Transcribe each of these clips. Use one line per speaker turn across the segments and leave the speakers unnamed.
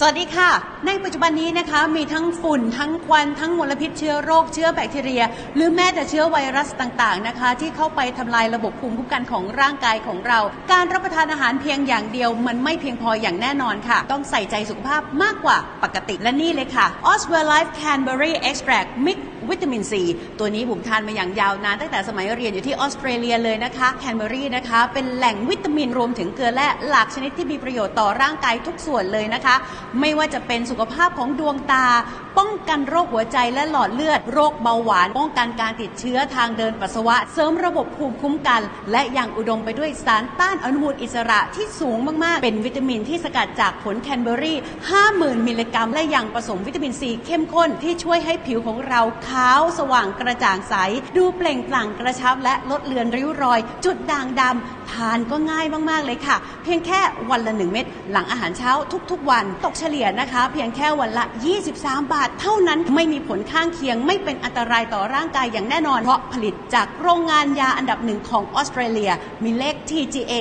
สวัสดีค่ะ ในปัจจุบันนี้นะคะมีทั้งฝุ่นทั้งควันทั้งมลพิษเชื้อโรคเชื้อแบคทีเรีย หรือแม้แต่เชื้อไวรัสต่างๆนะคะ ที่เข้าไปทำลายระบบภูมิคุ้มกันของร่างกายของเรา การรับประทานอาหารเพียงอย่างเดียว มันไม่เพียงพออย่างแน่นอนค่ะ ต้องใส่ใจสุขภาพมากกว่าปกติและนี่เลยค่ะ Oswell Life Canberry Extract Mix วิตามินซีตัวนี้บุ๋มทานมาอย่างยาวนานตั้งแต่สมัยเรียนอยู่ที่ออสเตรเลียเลยนะคะแคนเบอรี่นะคะเป็นแหล่งวิตามินรวมถึงเกลือแร่หลากชนิดที่มีประโยชน์ต่อร่างกายทุกส่วนเลยนะคะ ไม่ว่าจะเป็นสุขภาพของดวงตา ป้องกันโรคหัวใจและหลอดเลือด โรคเบาหวาน ป้องกันการติดเชื้อทางเดินปัสสาวะ เสริมระบบภูมิคุ้มกัน และยังอุดมไปด้วยสารต้านอนุมูลอิสระที่สูงมากๆ เป็นวิตามินที่สกัดจากผลแคนเบอรี่ 50,000 มิลลิกรัม และยังผสมวิตามินซีเข้มข้นที่ช่วยให้ผิวของเราขาสว่างกระจ่างใส ดูเปล่งปลั่งกระชับและลดเลือนริ้วรอย จุดด่างดำทานก็ง่ายมาก ๆ เลยค่ะ เพียงแค่วันละ 1 เม็ดหลังอาหารเช้าทุก ๆ วัน ตกเฉลี่ยนะคะ เพียงแค่วันละ 23 บาท เท่านั้นไม่มีผลข้างเคียง ไม่เป็นอันตรายต่อร่างกายอย่างแน่นอน เพราะผลิตจากโรงงานยาอันดับหนึ่งของออสเตรเลีย มีเลข TGA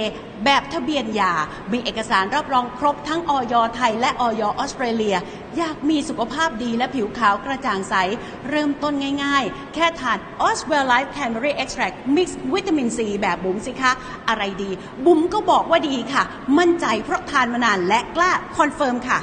แบบทะเบียนยา มีเอกสารรับรองครบทั้งออยไทยและออยออสเตรเลีย อยากมีสุขภาพดีและผิวขาวกระจ่างใส เริ่มต้นง่ายๆ แค่ทาน Oswell Life Canberry Extract Mix วิตามินซีแบบบุ๋มสิคะ อะไรดี บุ๋มก็บอกว่าดีค่ะ มั่นใจเพราะทานมานานและกล้าคอนเฟิร์มค่ะ